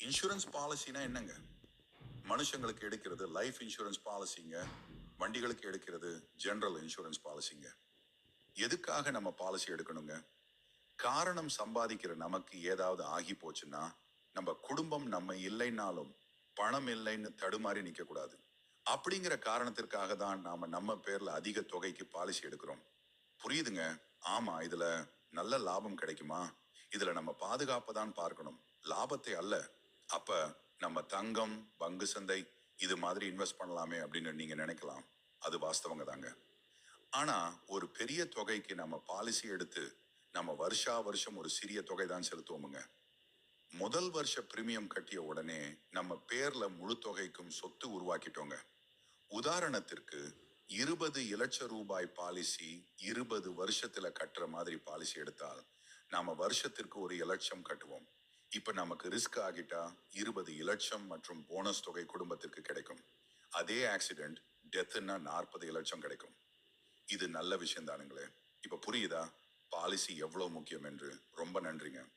Insurance பாலிசினா என்னங்க? மனுஷங்களுக்கு எடுக்கிறது லைஃப் இன்சூரன்ஸ் பாலிசிங்க வண்டிகளுக்கு எடுக்கிறது ஜென்ரல் இன்சூரன்ஸ் பாலிசிங்க எதுக்காக நம்ம பாலிசி எடுக்கணுங்க? காரணம் சம்பாதிக்கிற நமக்கு ஏதாவது ஆகி போச்சுன்னா நம்ம குடும்பம் நம்ம இல்லைன்னாலும் பணம் இல்லைன்னு தடுமாறி நிற்கக்கூடாது அப்படிங்கிற காரணத்திற்காக தான் நாம் நம்ம பேரில் அதிக தொகைக்கு பாலிசி எடுக்கிறோம். புரியுதுங்க? ஆமாம் இதில் நல்ல லாபம் கிடைக்குமா? இதில் நம்ம பாதுகாப்பை தான் பார்க்கணும். லாபத்தை அல்ல அப்ப நம்ம தங்கம் பங்கு சந்தை இது மாதிரி இன்வெஸ்ட் பண்ணலாமே அப்படின்னு நீங்க நினைக்கலாம். அது வாஸ்தவங்க தாங்க. ஆனா ஒரு பெரிய தொகைக்கு நம்ம பாலிசி எடுத்து நம்ம வருஷா வருஷம் ஒரு சிறிய தொகை தான் செலுத்துவோமுங்க. முதல் வருஷ பிரீமியம் கட்டிய உடனே நம்ம பேர்ல முழு தொகைக்கும் சொத்து உருவாக்கிட்டோங்க. உதாரணத்திற்கு இருபது இலட்ச ரூபாய் பாலிசி இருபது வருஷத்துல கட்டுற மாதிரி பாலிசி எடுத்தால் நாம வருஷத்திற்கு ஒரு இலட்சம் கட்டுவோம். இப்ப நமக்கு ரிஸ்க் ஆகிட்டா இருபது இலட்சம் மற்றும் போனஸ் தொகை குடும்பத்திற்கு கிடைக்கும். அதே ஆக்சிடென்ட் டெத்துன்னா நாற்பது இலட்சம் கிடைக்கும். இது நல்ல விஷயம் தானுங்களே. இப்ப புரியுதா? பாலிசி எவ்வளவு முக்கியம் என்று ரொம்ப நன்றிங்க.